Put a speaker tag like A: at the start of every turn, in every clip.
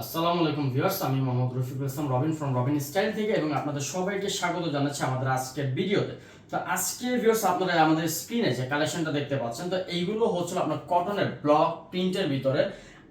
A: আসসালামু আলাইকুম ভিউয়ার্স, আমি Mohammad Rafiq Islam, Robin from Robin style থেকে এবং আপনাদের সবাইকে স্বাগত জানাচ্ছি আমাদের আজকের ভিডিওতে। তো আজকে ভিউয়ার্স আপনারা আমাদের স্ক্রিনে যে কালেকশনটা দেখতে পাচ্ছেন, তো এইগুলো হচ্ছিল আপনার কটনের ব্লক প্রিন্টের ভিতরে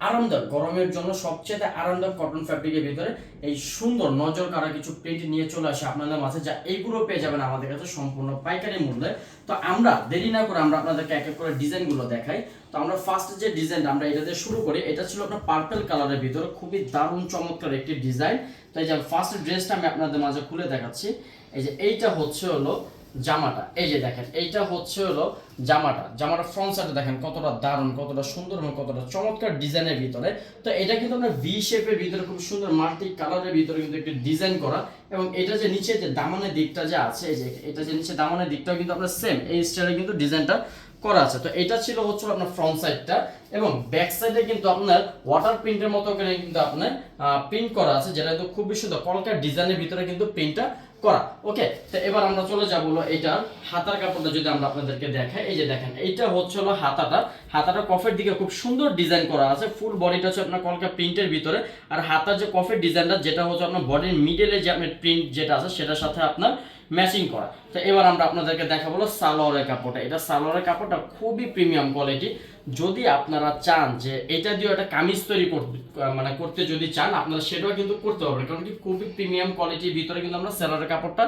A: আরামদায়ক, গরমের জন্য সবচেয়ে আরামদায়ক কটন ফ্যাব্রিকের ভিতরে এই সুন্দর নজর কারা কিছু প্রিন্ট নিয়ে চলে আসে আপনাদের মাঝে, যা এইগুলো পেয়ে যাবেন আমাদের কাছে সম্পূর্ণ পাইকারি মূল্যে। তো আমরা দেরি না করে আমরা আপনাদেরকে এক এক করে ডিজাইনগুলো দেখাই। তো আমরা ফার্স্ট যে ডিজাইনটা আমরা এটা দিয়ে শুরু করি, এটা ছিল আপনার পার্পল কালারের ভিতরে খুবই দারুণ চমৎকার একটি ডিজাইন তো এই যে ফার্স্ট ড্রেসটা আমি আপনাদের মাঝে খুলে দেখাচ্ছি। এই যে এইটা হচ্ছে হলো জামাটা। এই যে দেখেন, এইটা হচ্ছে হলো জামাটা। জামাটা ফ্রন্ট সাইডে দেখেন কতটা দারুণ, কতটা সুন্দর এবং কতটা চমৎকার ডিজাইনের ভিতরে। তো এটা কিন্তু আপনার ভি শেপের ভিতরে খুব সুন্দর মাল্টি কালারের ভিতরে কিন্তু একটু ডিজাইন করা। এবং এটা যে নিচে যে দামানের দিকটা যে আছে, এই যে এটা যে নিচে দামানের দিকটাও কিন্তু আপনার সেম এই স্টাইলে কিন্তু ডিজাইনটা করা আছে। তো এটা ছিল হচ্ছে আপনার ফ্রন্ট সাইডটা এবং ব্যাক সাইডে কিন্তু আপনার ওয়াটার প্রিন্টের মতো করে কিন্তু আপনার প্রিন্ট করা আছে, যেটা কিন্তু খুব সুন্দর কলকার ডিজাইনের ভিতরে কিন্তু প্রিন্টটা করা। ওকে, তো এবার আমরা চলে যাব হলো এইটার হাতার কাপড়টা যদি আমরা আপনাদেরকে দেখাই, এই যে দেখেন, এইটা হচ্ছে হলো হাতাটা। হাতাটা কফের দিকে খুব সুন্দর ডিজাইন করা আছে। ফুল বডিটা হচ্ছে আপনার কলকা প্রিন্টের ভিতরে। আর হাতার যে কফের ডিজাইনটা, যেটা হচ্ছে আপনার বডির মিডেলে যে আপনার প্রিন্ট যেটা আছে, সেটার সাথে আপনার ম্যাচিং করা। তো এবার আমরা আপনাদেরকে দেখাবো হলো সালোয়ারের কাপড়টা। এটা সালোয়ারের কাপড়টা খুবই প্রিমিয়াম কোয়ালিটি যদি আপনারা চান যে এটা দিয়ে একটা কামিজ তৈরি করতে মানে করতে যদি চান, আপনারা সেটাও কিন্তু করতে পারবেন। কারণ কি খুবই প্রিমিয়াম কোয়ালিটির ভিতরে কিন্তু আমরা সেলারের কাপড়টা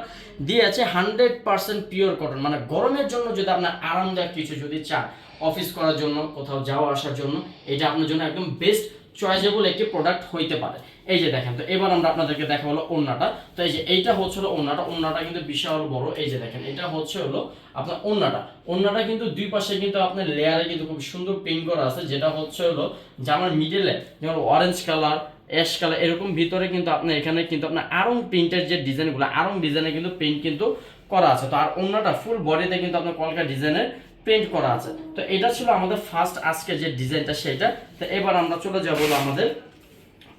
A: দিয়ে আছে। হান্ড্রেড পার্সেন্ট পিওর কটন মানে গরমের জন্য যদি আপনার আরামদায়ক কিছু যদি চান অফিস করার জন্য, কোথাও যাওয়া আসার জন্য, এটা আপনার জন্য একদম বেস্ট চয়েসেবল একটি প্রোডাক্ট হইতে পারে। এই যে দেখেন, তো এবার আমরা আপনাদেরকে দেখা হলো ওন্নাটা তো এই যে এইটা হচ্ছে হলো ওন্নাটা ওন্নাটা কিন্তু বিশাল বড়। এই যে দেখেন, এটা হচ্ছে হলো আপনার ওন্নাটা ওন্নাটা কিন্তু দুই পাশে কিন্তু আপনার লেয়ারে কিন্তু খুব সুন্দর পেইন্ট করা আছে, যেটা হচ্ছে হলো জামার মিডলে যেমন অরেঞ্জ কালার অ্যাশ কালার এরকম ভিতরে কিন্তু আপনার এখানে কিন্তু আপনার আরং প্রিন্টের যে ডিজাইনগুলো আরং ডিজাইনে কিন্তু পেইন্ট কিন্তু করা আছে। তো আর অন্যটা ফুল বডিতে কিন্তু আপনার কলকা ডিজাইনের পেইন্ট করা আছে। তো এটা ছিল আমাদের ফার্স্ট আজকে যে ডিজাইনটা সেটা তো এবার আমরা চলে যাব আমাদের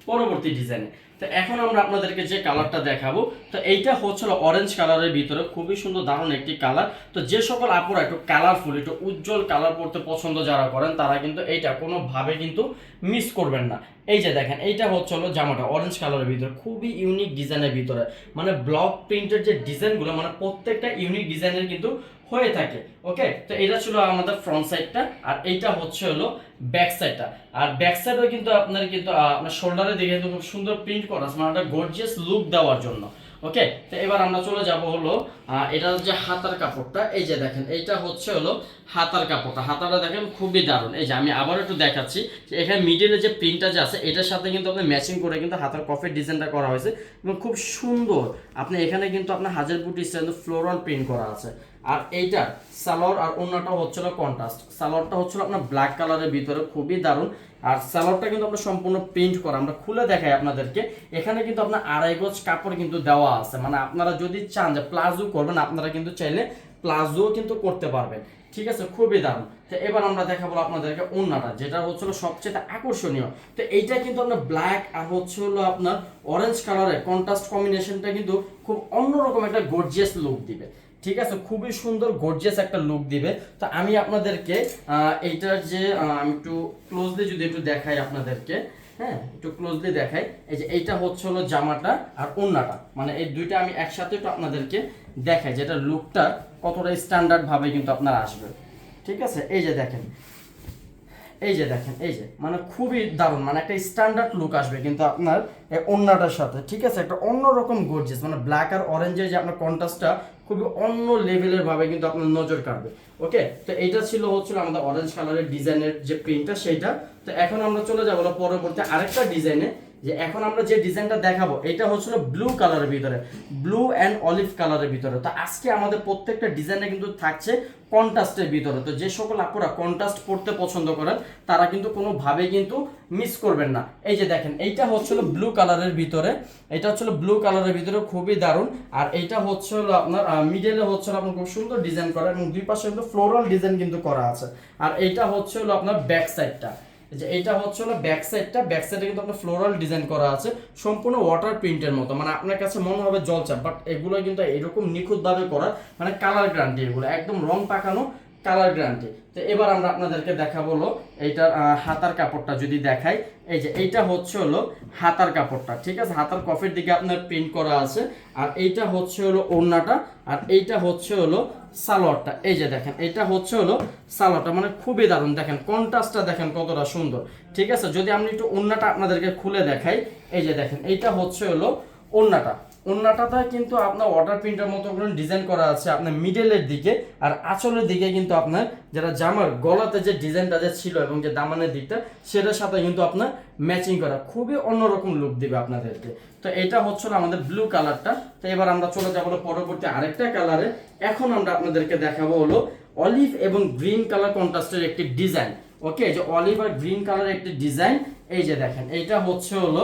A: পরবর্তী ডিজাইনে তো এখন আমরা আপনাদেরকে যে কালারটা দেখাবো, তো এইটা হচ্ছিল অরেঞ্জ কালারের ভিতরে খুবই সুন্দর দারুণ একটি কালার তো যে সকল আপুরা একটু কালারফুল একটু উজ্জ্বল কালার পড়তে পছন্দ যারা করেন, তারা কিন্তু এইটা কোনোভাবে কিন্তু মিস করবেন না। এই যে দেখেন, এইটা হচ্ছে হলো জামাটা অরেঞ্জ কালারের ভিতরে, খুবই ইউনিক ডিজাইনের ভিতরে। মানে ব্লক প্রিন্টের যে ডিজাইনগুলো মানে প্রত্যেকটা ইউনিক ডিজাইনের কিন্তু হয়ে থাকে ওকে তো এটা ছিল আমাদের ফ্রন্ট সাইডটা আর এইটা হচ্ছে হলো ব্যাক সাইডটা আর ব্যাক সাইডও কিন্তু আপনার কিন্তু আপনার শোল্ডারে কিন্তু খুব সুন্দর প্রিন্ট করা আছে মানে একটা গর্জিয়াস লুক দেওয়ার জন্য ওকে তো এবার আমরা চলে যাব হলো এটা হচ্ছে হাতার কাপড়টা। এই যে দেখেন, এইটা হচ্ছে হলো হাতার কাপড়টা। হাতাটা দেখেন খুবই দারুণ। এই যে আমি আবার একটু দেখাচ্ছি, যে এখানে মিডিলে যে প্রিন্টটা যে আছে, এটার সাথে কিন্তু আপনি ম্যাচিং করে কিন্তু হাতার কফের ডিজাইনটা করা হয়েছে এবং খুব সুন্দর। আপনি এখানে কিন্তু আপনার হাজার বুটি স্টাইল ফ্লোরাল প্রিন্ট করা আছে। আর এইটা সালোয়ার আর অন্যটা হচ্ছিল কন্ট্রাস্ট সালোয়ারটা হচ্ছিল আপনার ব্ল্যাক কালারের ভিতরে, খুবই দারুণ। আর সালোয়ারটা কিন্তু আপনার সম্পূর্ণ প্রিন্ট করা। আমরা খুলে দেখাই আপনাদেরকে। এখানে কিন্তু আপনার আড়াই গজ কাপড় কিন্তু দেওয়া আছে। মানে আপনারা যদি চান যে প্লাজো করবেন, আপনারা কিন্তু চাইলে প্লাজো কিন্তু করতে পারবেন। ঠিক আছে? খুবই দারুণ। তো এবার আমরা দেখাবো আপনাদেরকে ওন্নাটা, যেটা হচ্ছিল সবচেয়ে আকর্ষণীয়। তো এইটা কিন্তু আপনার ব্ল্যাক আর হচ্ছে হলো আপনার অরেঞ্জ কালারের কন্ট্রাস্ট কম্বিনেশনটা কিন্তু খুব অন্যরকম একটা গর্জিয়াস লুক দিবে। ঠিক আছে? খুবই সুন্দর গর্জিয়াস একটা লুক দিবে। তো আমি আপনাদেরকে এইটার যে আমি একটু ক্লোজলি যদি একটু দেখাই আপনাদেরকে হ্যাঁ? একটু ক্লোজলি দেখাই। এই যে এইটা হচ্ছে হলো জামাটা আর ওন্নাটা। মানে এই দুইটা আমি একসাথে একটু আপনাদেরকে দেখাই যেটা লুকটা কতটা স্ট্যান্ডার্ড ভাবে কিন্তু আপনার আসবে। ঠিক আছে? এই যে দেখেন এই যে দেখেন, এই যে মানে খুবই দারুণ মানে একটা স্ট্যান্ডার্ড লুক আসবে কিন্তু আপনার এই ওন্নাটার সাথে, ঠিক আছে? একটা অন্যরকম গর্জিয়াস মানে ব্ল্যাক আর অরেঞ্জের যে আপনার কন্ট্রাস্টটা খুবই অন্য লেভেলের ভাবে কিন্তু আপনার নজর কাটবে ওকে তো এইটা ছিল হচ্ছিল আমাদের অরেঞ্জ কালারের ডিজাইনের যে প্রিন্টটা সেইটা। তো এখন আমরা চলে যাব পরবর্তী আরেকটা ডিজাইনে যে এখন আমরা যে ডিজাইনটা দেখাবো, এটা হচ্ছিল ব্লু কালারের ভিতরে ব্লু অ্যান্ড অলিভ কালারের ভিতরে। তো আজকে আমাদের প্রত্যেকটা ডিজাইনে কিন্তু থাকছে কন্ট্রাস্টের ভিতরে। তো যে সকল আপুরা কন্ট্রাস্ট পড়তে পছন্দ করেন, তারা কিন্তু কোনোভাবে কিন্তু মিস করবেন না। এই যে দেখেন, এইটা হচ্ছিল ব্লু কালারের ভিতরে। এটা হচ্ছিল ব্লু কালারের ভিতরে, খুবই দারুণ। আর এইটা হচ্ছে হলো আপনার মিডলে হচ্ছে হলো আপনার খুব সুন্দর ডিজাইন করা এবং দুই পাশে কিন্তু ফ্লোরাল ডিজাইন কিন্তু করা আছে। আর এইটা হচ্ছে হলো আপনার ব্যাক সাইডটা যে এটা হচ্ছে হলো ব্যাক সাইডটা ব্যাক সাইডে কিন্তু আপনার ফ্লোরাল ডিজাইন করা আছে। সম্পূর্ণ ওয়াটার প্রিন্টের মতো। মানে আপনার কাছে মনে হবে জলচাপ বাট এগুলো কিন্তু এরকম নিখুঁতভাবে করা। মানে কালার গ্যারান্টি এগুলো। একদম রং পাকানো কালার গ্যারান্টি তো এবার আমরা আপনাদেরকে দেখাবো হলো এইটার হাতার কাপড়টা যদি দেখাই, এই যে এইটা হচ্ছে হলো হাতার কাপড়টা, ঠিক আছে? হাতার কফের দিকে আপনার প্রিন্ট করা আছে, আর এইটা হচ্ছে হলো ওড়নাটা, আর এইটা হচ্ছে হলো সালোয়ারটা। এই যে দেখেন এটা হচ্ছে হলো সালোয়ারটা মানে খুবই দারুণ। দেখেন কন্ট্রাস্টটা দেখেন কতটা সুন্দর, ঠিক আছে? যদি আমি একটু ওড়নাটা আপনাদেরকে খুলে দেখাই, এই যে দেখেন, এইটা হচ্ছে হলো ওড়নাটা। ওড়নাটাতে কিন্তু আপনার ওয়াটার প্রিন্টের মতো করে ডিজাইন করা আছে আপনার মিডলের দিকে আর আঁচলের দিকে কিন্তু আপনার যেটা জামার গলাতে যে ডিজাইনটা যে ছিল এবং যে দামানের দিকটা, সেটার সাথে কিন্তু আপনার ম্যাচিং করা। খুবই অন্যরকম লুক দিবে আপনাদেরকে। তো এটা হচ্ছিল আমাদের ব্লু কালারটা তো এবার আমরা চলে যাব পরবর্তী আরেকটা কালারে এখন আমরা আপনাদেরকে দেখাবো হলো অলিভ এবং গ্রিন কালার কন্ট্রাস্টের একটি ডিজাইন ওকে যে অলিভ আর গ্রিন কালারের একটি ডিজাইন এই যে দেখেন, এইটা হচ্ছে হলো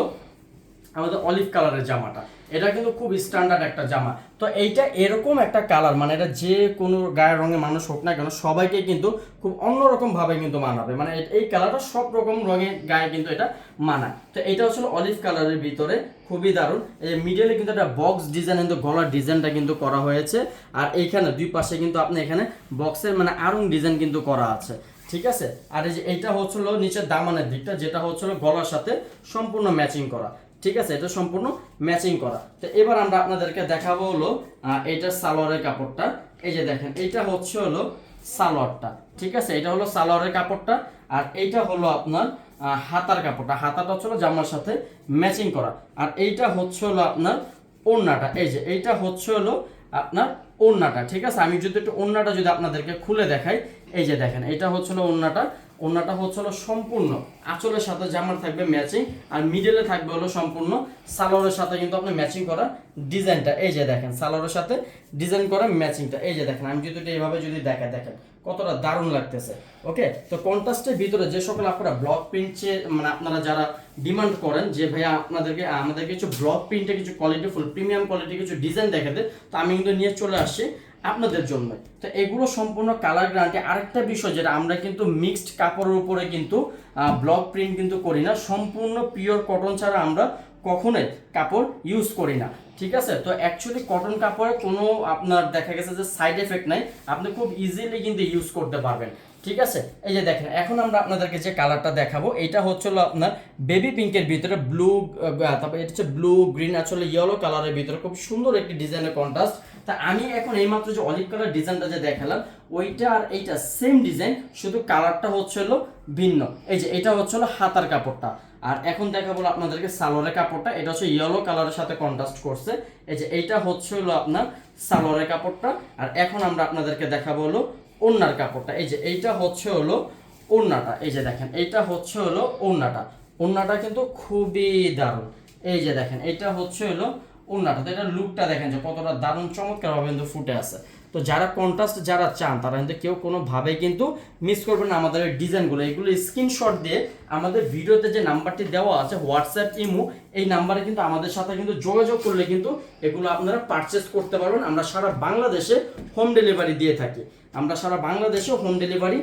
A: আমাদের অলিভ কালারের জামাটা। এটা কিন্তু খুব স্ট্যান্ডার্ড একটা জামা। তো এইটা এরকম একটা কালার মানে এটা যে কোনো গায়ের রঙের মানুষ হোক না কেন, সবাইকে কিন্তু খুব অন্যরকম ভাবে কিন্তু মানাবে। মানে এই কালারটা সব রকম রঙের গায়ে কিন্তু এটা মানায়। তো এটা হচ্ছে অলিভ কালারের ভিতরে, খুবই দারুণ। এই যে মিডলে কিন্তু একটা বক্স ডিজাইন কিন্তু গলার ডিজাইনটা কিন্তু করা হয়েছে। আর এইখানে দুই পাশে কিন্তু আপনি এখানে বক্সের মানে আরং ডিজাইন কিন্তু করা আছে। ঠিক আছে? আর এই যে এইটা হচ্ছিল নিচের দামানের দিকটা, যেটা হচ্ছিল গলার সাথে সম্পূর্ণ ম্যাচিং করা। ঠিক আছে, এটা সম্পূর্ণ ম্যাচিং করা। তো এবার আমরা আপনাদেরকে দেখাবো হলো এইটার সালোয়ারের কাপড়টা। এই যে দেখেন, এইটা হচ্ছে হলো সালোয়ারটা। ঠিক আছে, এটা হলো সালোয়ারের কাপড়টা, আর এইটা হলো আপনার হাতার কাপড়টা। হাতাটা হচ্ছে জামার সাথে ম্যাচিং করা। আর এইটা হচ্ছে হলো আপনার ওড়নাটা। এই যে, এইটা হচ্ছে হলো আপনার ওড়নাটা। ঠিক আছে, আমি যদি একটু ওড়নাটা যদি আপনাদেরকে খুলে দেখাই, এই যে দেখেন, এটা হচ্ছে হলো ওড়নাটা। ওড়নাটা হচ্ছে হলো সম্পূর্ণ। আঁচলের সাথে জামার থাকবে ম্যাচিং আর মিডলে থাকবে হলো সম্পূর্ণ সালোয়ারের সাথে কিন্তু আপনি ম্যাচিং করা ডিজাইনটা এই যে দেখেন, সালোয়ারের সাথে ডিজাইন করা ম্যাচিংটা এই যে দেখেন, আমি যদি এইভাবে যদি দেখা, দেখেন, কতটা দারুণ লাগতেছে। ওকে? তো কন্ট্রাস্টের ভিতরে যে সকল আপনারা ব্লক প্রিন্টে মানে আপনারা যারা ডিমান্ড করেন, যে ভাইয়া আপনাদেরকে আমাদের কিছু ব্লক প্রিন্টে কিছু কোয়ালিটি ফুল প্রিমিয়াম কোয়ালিটি কিছু ডিজাইন দেখাতে, তো আমি কিন্তু নিয়ে চলে আসছি আপনাদের জন্য। তো এগুলো সম্পূর্ণ কালার গ্রান্টি আরেকটা বিষয় যেটা আমরা কিন্তু মিক্সড কাপড়ের উপরে কিন্তু ব্লক প্রিন্ট কিন্তু করি না। সম্পূর্ণ পিওর কটন ছাড়া আমরা কখনোই কাপড় ইউজ করি না। ঠিক আছে? তো অ্যাকচুয়ালি কটন কাপড়ে কোনো আপনার দেখা গেছে যে সাইড এফেক্ট নাই। আপনি খুব ইজিলি কিন্তু ইউজ করতে পারবেন। ঠিক আছে? এই যে দেখেন, এখন আমরা আপনাদেরকে যে কালারটা দেখাবো এটা হচ্ছিল আপনার বেবি পিঙ্কের ভিতরে ব্লু তারপর এটা হচ্ছে ব্লু গ্রিন আসলে ইয়েলো কালারের ভিতরে খুব সুন্দর একটি ডিজাইনের কন্ট্রাস্ট তা আমি এখন এইমাত্র যে অলিভ কালার ডিজাইনটা যে দেখালাম, ওইটা আর এইটা সেম ডিজাইন শুধু কালারটা হচ্ছে হলো ভিন্ন। এই যে এটা হচ্ছে হলো হাতার কাপড়টা। আর এখন দেখাবো আপনাদেরকে সালোয়ারের কাপড়টা, এটা হচ্ছে ইয়েলো কালারের সাথে কন্ট্রাস্ট করছে। এই যে এইটা হচ্ছে হলো আপনার সালোয়ারের কাপড়টা। আর এখন আমরা আপনাদেরকে দেখাবো হলো ওড়নার কাপড়টা। এই যে এইটা হচ্ছে হলো ওড়নাটা। এই যে দেখেন, এইটা হচ্ছে হলো ওড়নাটা। ওড়নাটা কিন্তু খুবই দারুণ। এই যে দেখেন এটা হচ্ছে হলো ওড়নাটা। তো এটা লুকটা দেখেন যে কতটা দারুণ, চমৎকারভাবে কিন্তু ফুটে আছে। তো যারা কন্ট্রাস্ট যারা চান, তারা কিন্তু কেউ কোনোভাবে কিন্তু মিস করবেন না আমাদের ডিজাইনগুলো এগুলো স্ক্রিনশট দিয়ে আমাদের ভিডিওতে যে নাম্বারটি দেওয়া আছে হোয়াটসঅ্যাপ ইমো এই নাম্বারে কিন্তু আমাদের সাথে কিন্তু যোগাযোগ করলে কিন্তু এগুলো আপনারা পারচেস করতে পারবেন। আমরা সারা বাংলাদেশে হোম ডেলিভারি দিয়ে থাকি। আমরা সারা বাংলাদেশে হোম ডেলিভারি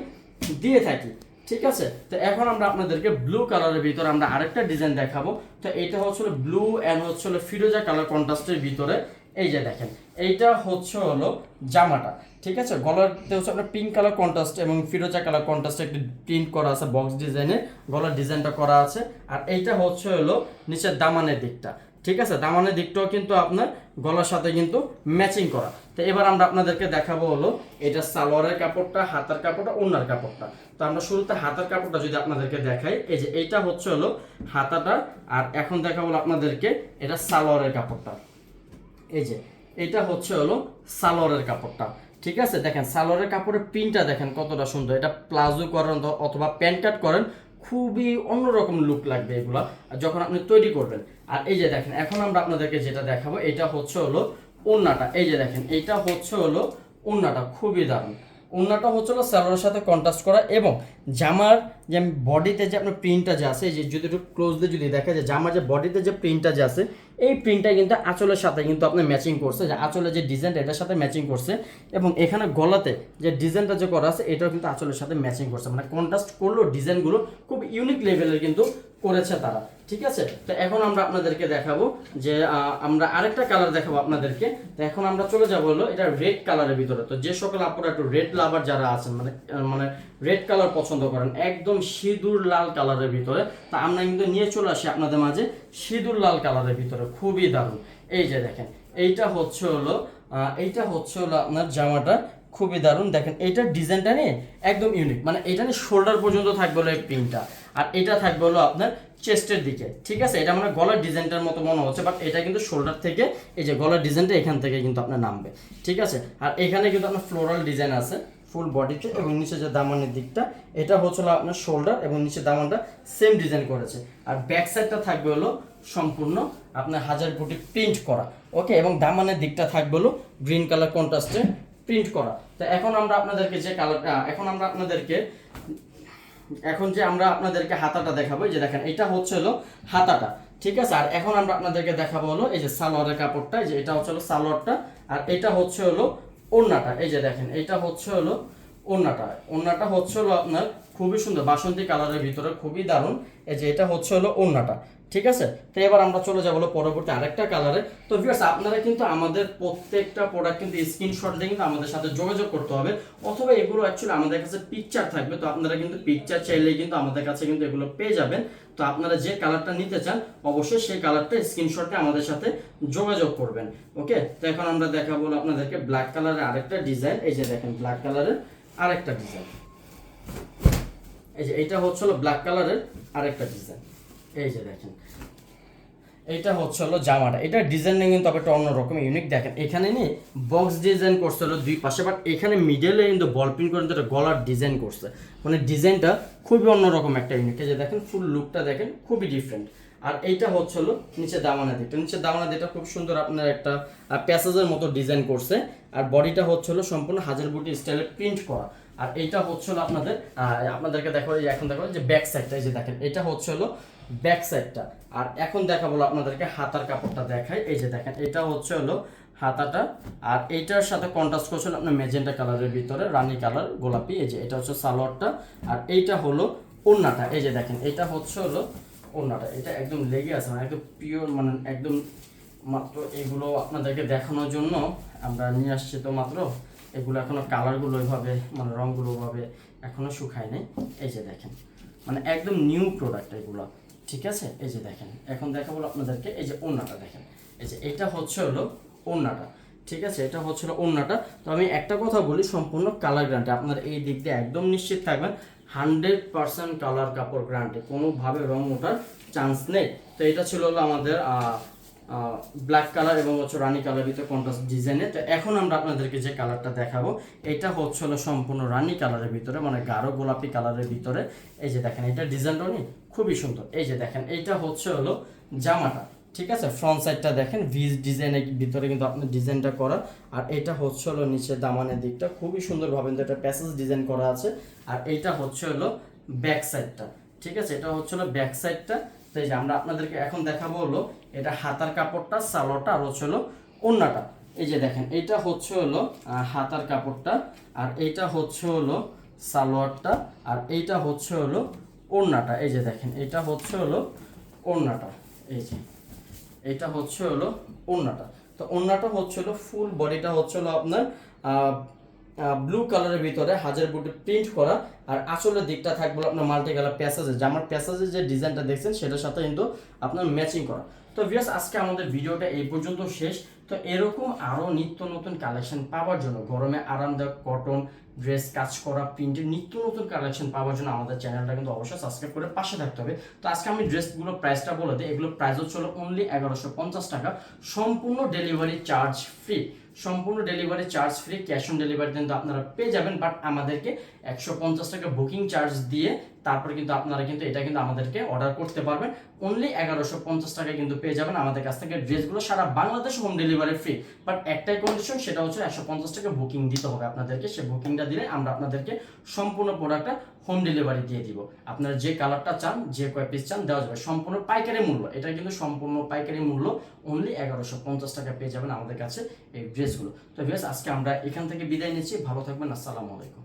A: দিয়ে থাকি। ঠিক আছে? তো এখন আমরা আপনাদেরকে ব্লু কালারের ভিতরে আমরা আরেকটা ডিজাইন দেখাবো। তো এটা হচ্ছে ব্লু অ্যান্ড হচ্ছে ফিরোজা কালার কন্ট্রাস্টের ভিতরে। এই যে দেখেন, এইটা হচ্ছে হলো জামাটা, ঠিক আছে? গলাতে হচ্ছে আপনার পিঙ্ক কালার কন্ট্রাস্ট এবং ফিরোজা কালার কন্ট্রাস্ট একটি প্রিন্ট করা আছে বক্স ডিজাইনে গলার ডিজাইনটা করা আছে। আর এইটা হচ্ছে হলো নিচের দামানের দিকটা, ঠিক আছে? দামানের দিকটাও কিন্তু আপনার গলার সাথে কিন্তু ম্যাচিং করা। তো এবার আমরা আপনাদেরকে দেখাবো হলো এটা সালোয়ারের কাপড়টা, হাতার কাপড়টা ওনার কাপড়টা। তো আমরা শুরুতে হাতার কাপড়টা যদি আপনাদেরকে দেখাই, এই যে এইটা হচ্ছে হলো হাতাটা, আর এখন দেখাবো আপনাদেরকে এটা সালোয়ারের কাপড়টা। এই যে, এটা হচ্ছে হলো সালোয়ারের কাপড়টা, ঠিক আছে? দেখেন, সালোয়ারের কাপড়ের প্রিন্টটা দেখেন কতটা সুন্দর। এটা প্লাজো করেন অথবা প্যান্ট কাট করেন, খুবই অন্যরকম লুক লাগবে এগুলা যখন আপনি তৈরি করবেন। আর এই যে দেখেন, এখন আমরা আপনাদেরকে যেটা দেখাবো, এটা হচ্ছে হলো ওন্নাটা এই যে দেখেন এইটা হচ্ছে হলো ওন্নাটা খুবই দারুণ। ওন্নাটা হচ্ছে হলো সালোয়ারের সাথে কন্ট্রাস্ট করা এবং জামার যে বডিতে যে আপনার প্রিন্টটা যে আছে, এই যে যদি একটু ক্লোজলি যদি দেখা যায় জামার যে বডিতে যে প্রিন্টটা যে আছে এই প্রিন্টটা কিন্তু আঁচলের সাথে কিন্তু আপনার ম্যাচিং করছে, যে আঁচলের যে ডিজাইনটা এটার সাথে ম্যাচিং করছে এবং এখানে গলাতে যে ডিজাইনটা যে করা আছে, এটাও কিন্তু আঁচলের সাথে ম্যাচিং করছে। মানে কন্ট্রাস্ট করলেও ডিজাইনগুলো খুব ইউনিক লেভেলের কিন্তু করেছে তারা, ঠিক আছে? তো এখন আমরা আপনাদেরকে দেখাবো যে আমরা আরেকটা কালার দেখাবো আপনাদেরকে। তো এখন আমরা চলে যাব হলো এটা রেড কালারের ভিতরে। তো যে সকল আপনারা একটু রেড লাভার যারা আছেন মানে মানে রেড কালার পছন্দ করেন, একদম সিঁদুর লাল কালারের ভিতরে। তা আমরা কিন্তু নিয়ে চলে আসি আপনাদের মাঝে সিঁদুর লাল কালারের ভিতরে, খুবই দারুণ। এই যে দেখেন, এইটা হচ্ছে হলো এইটা হচ্ছে হলো আপনার জামাটা, খুবই দারুণ। দেখেন, এইটার ডিজাইনটা নিয়ে একদম ইউনিক মানে এটা নিয়ে শোল্ডার পর্যন্ত থাকবে হলো এই প্রিন্টটা আর এটা থাকবে হলো আপনার চেস্টের দিকে, ঠিক আছে? এটা মানে গলার ডিজাইনটার মতো মনে হচ্ছে বাট এটা কিন্তু শোল্ডার থেকে, এই যে গলার ডিজাইনটা এখান থেকে কিন্তু আপনার নামবে, ঠিক আছে? আর এখানে কিন্তু আপনার ফ্লোরাল ডিজাইন আছে ফুল বডিতে এবং নিচে যে দামানের দিকটা, এটা হচ্ছিল আপনার শোল্ডার এবং নিচে দামানটা সেম ডিজাইন করেছে। আর ব্যাক সাইডটা থাকবে হলো সম্পূর্ণ আপনার হাজার কোটি প্রিন্ট করা ওকে এবং দামানের দিকটা থাকবে হলো গ্রিন কালার কন্ট্রাস্টে প্রিন্ট করা। তো এখন আমরা আপনাদেরকে যে কালারটা এখন আমরা আপনাদেরকে এখন যে আমরা আপনাদেরকে হাতাটা দেখাবো যে দেখেন, এটা হচ্ছে হলো হাতাটা, ঠিক আছে? আর এখন আমরা আপনাদেরকে দেখাবো হলো, এই যে সালোয়ারের কাপড়টা যে এটা হচ্ছে হলো সালোয়ারটা, আর এটা হচ্ছে হলো ওড়নাটা, এই যে দেখেন, এটা হচ্ছে হলো ওড়নাটা ওড়নাটা হচ্ছে হলো আপনার খুবই সুন্দর, বাসন্তী কালারের ভিতরে খুবই দারুণ। এই যে এটা হচ্ছে হলো ওড়নাটা, ঠিক আছে? তো এবার আমরা চলে যাব পরবর্তী আরেকটা কালারে। তো ভিউয়ার্স আপনারা কিন্তু আমাদের প্রত্যেকটা প্রোডাক্ট কিন্তু স্ক্রিনশট দিয়ে কিন্তু আমাদের সাথে যোগাযোগ করতে হবে। অথবা এগুলো অ্যাকচুয়ালি আমাদের কাছে পিকচার থাকবে, তো আপনারা কিন্তু পিকচার চাইলেই কিন্তু আমাদের কাছে কিন্তু এগুলো পেয়ে যাবেন। তো আপনারা যে কালারটা নিতে চান, অবশ্যই সেই কালারটা স্ক্রিনশটে আমাদের সাথে যোগাযোগ করবেন, ওকে? তো এখন আমরা দেখাবো আপনাদেরকে ব্ল্যাক কালারের আরেকটা ডিজাইন এই যে দেখেন ব্ল্যাক কালারের আরেকটা ডিজাইন এই যে এইটা হচ্ছে হলো ব্ল্যাক কালারের আরেকটা ডিজাইন এই যে দেখেন। এইটা হচ্ছে হলো জামাটা। এটা ডিজাইনিং কিন্তু আবার একটা অন্যরকম ইউনিক দেখেন, এখানে নিয়ে বক্স ডিজাইন করছে হলো দুই পাশে বাট এখানে মিডলে কিন্তু বল প্রিন্ট করে একটা গলার ডিজাইন করছে। মানে ডিজাইনটা খুবই অন্যরকম একটা ইউনিক এই যে দেখেন ফুল লুকটা দেখেন, খুবই ডিফারেন্ট আর এইটা হচ্ছে হলো নিচে দামানা দিকটা। নিচে দামানা দিকটা খুব সুন্দর আপনার একটা প্যাসেজের মতো ডিজাইন করছে। আর বডিটা হচ্ছে হলো সম্পূর্ণ হাজার বুটি স্টাইলে প্রিন্ট করা। আর এইটা হচ্ছে হলো আপনাদের আপনাদেরকে দেখো, এই এখন দেখো যে ব্যাক সাইডটা এই যে দেখেন, এটা হচ্ছে হলো ব্যাক সাইডটা আর এখন দেখাবো আপনাদেরকে হাতার কাপড়টা দেখাই। এই যে দেখেন, এটা হচ্ছে হলো হাতাটা। আর এইটার সাথে কন্ট্রাস্ট করছিল আপনার মেজেন্টা কালারের ভিতরে, রানী কালার গোলাপি, এই যে এটা হচ্ছে সালোয়ারটা। আর এইটা হলো ওড়নাটা, এই যে দেখেন, এটা হচ্ছে হলো ওড়নাটা। এটা একদম লেগে আছে মানে একদম পিওর মানে একদম মাত্র এগুলো আপনাদেরকে দেখানোর জন্য। আমরা নিয়ে আসছি তো মাত্র। এগুলো এখনও কালারগুলো ওইভাবে মানে রঙগুলো ওইভাবে এখনও শুকায় নাই। এই যে দেখেন মানে একদম নিউ প্রোডাক্ট এগুলো, ঠিক আছে? এই যে দেখেন, এখন দেখাবো আপনাদেরকে, এই যে ওড়নাটা দেখেন। এই যে এটা হচ্ছে হলো ওড়নাটা, ঠিক আছে? এটা হচ্ছে হলো ওড়নাটা। তো আমি একটা কথা বলি, সম্পূর্ণ কালার গ্যারান্টি আপনার এই দিক দিয়ে একদম নিশ্চিত থাকবেন, হান্ড্রেড পার্সেন্ট কালার কাপড় গ্যারান্টি কোনোভাবে রং ওঠার চান্স নেই। তো এটা ছিল হলো আমাদের ব্ল্যাক কালার এবং হচ্ছে রানী কালার ভিতরে কন্ট্রাস্ট ডিজাইনে তো এখন আমরা আপনাদেরকে যে কালারটা দেখাবো, এটা হচ্ছে হলো সম্পূর্ণ রানি কালারের ভিতরে মানে গাঢ় গোলাপি কালারের ভিতরে। এই যে দেখেন, এটা ডিজাইনটা নি খুবই সুন্দর। এই যে দেখেন এইটা হচ্ছে হলো জামাটা, ঠিক আছে? ফ্রন্ট সাইডটা দেখেন ভিজ ডিজাইনের ভিতরে কিন্তু আপনার ডিজাইনটা করা। আর এটা হচ্ছে হলো নিচে দামানের দিকটা, খুবই সুন্দরভাবে কিন্তু এটা প্যাসেজ ডিজাইন করা আছে। আর এইটা হচ্ছে হলো ব্যাক সাইডটা ঠিক আছে? এটা হচ্ছে হলো ব্যাক সাইডটা তো এই যে আমরা আপনাদেরকে এখন দেখাবো হলো এটা হাতার কাপড়টা, সালোয়ারটা আর হচ্ছে হলো ওড়নাটা এই যে দেখেন এটা হচ্ছে হলো হাতার কাপড়টা আর এইটা হচ্ছে হলো সালোয়ারটা আর এইটা হচ্ছে হলো ওড়নাটা এই যে দেখেন এটা হচ্ছে হলো ওড়নাটা এই যে এটা হচ্ছে হলো ওড়নাটা তো ওড়নাটা হচ্ছে হলো ফুল বডিটা হচ্ছে হলো আপনার ব্লু কালারের ভিতরে হাজার বুটি প্রিন্ট করা। আর আসলের দিকটা থাকবে আপনার মাল্টি কালার প্যাসেজে জামার প্যাসেজের যে ডিজাইনটা দেখছেন, সেটার সাথে কিন্তু আপনার ম্যাচিং করা। তো ভিউয়ার্স আজকে আমাদের ভিডিওটা এই পর্যন্ত শেষ। তো এরকম আরও নিত্য নতুন কালেকশন পাওয়ার জন্য, গরমে আরামদায়ক কটন ড্রেস কাজ করা প্রিন্টের নিত্য নতুন কালেকশন পাওয়ার জন্য আমাদের চ্যানেলটা কিন্তু অবশ্যই সাবস্ক্রাইব করে পাশে থাকতে হবে। তো আজকে আমি ড্রেসগুলো প্রাইসটা বলে দিই। এগুলো প্রাইস হচ্ছে অনলি এগারোশো পঞ্চাশ টাকা। সম্পূর্ণ ডেলিভারি চার্জ ফ্রি সম্পূর্ণ delivery charge free cash on delivery কিন্তু আপনারা পেয়ে যাবেন বাট আমাদেরকে একশো পঞ্চাশ টাকা বুকিং চার্জ দিয়ে তারপরে কিন্তু আপনারা কিন্তু এটা কিন্তু আমাদেরকে অর্ডার করতে পারবেন। অনলি এগারোশো পঞ্চাশ টাকায় কিন্তু পেয়ে যাবেন আমাদের কাছ থেকে ড্রেসগুলো সারা Bangladesh home delivery free but একটাই কন্ডিশন সেটা হচ্ছে একশো পঞ্চাশ টাকা বুকিং দিতে হবে আপনাদেরকে। সে বুকিংটা দিলে আমরা আপনাদেরকে সম্পূর্ণ প্রোডাক্টটা হোম ডেলিভারি দিয়ে দিব। আপনারা যে কালারটা চান, যে কয় পিস চান, দেওয়া যাবে। সম্পূর্ণ পাইকারি মূল্য। এটা কিন্তু সম্পূর্ণ পাইকারি মূল্য। অনলি এগারোশো পঞ্চাশ টাকা পেয়ে যাবেন আমাদের কাছে এই ড্রেসগুলো তো বেশ আজকে আমরা এখান থেকে বিদায় নিচ্ছি। ভালো থাকবেন। আসসালামু আলাইকুম।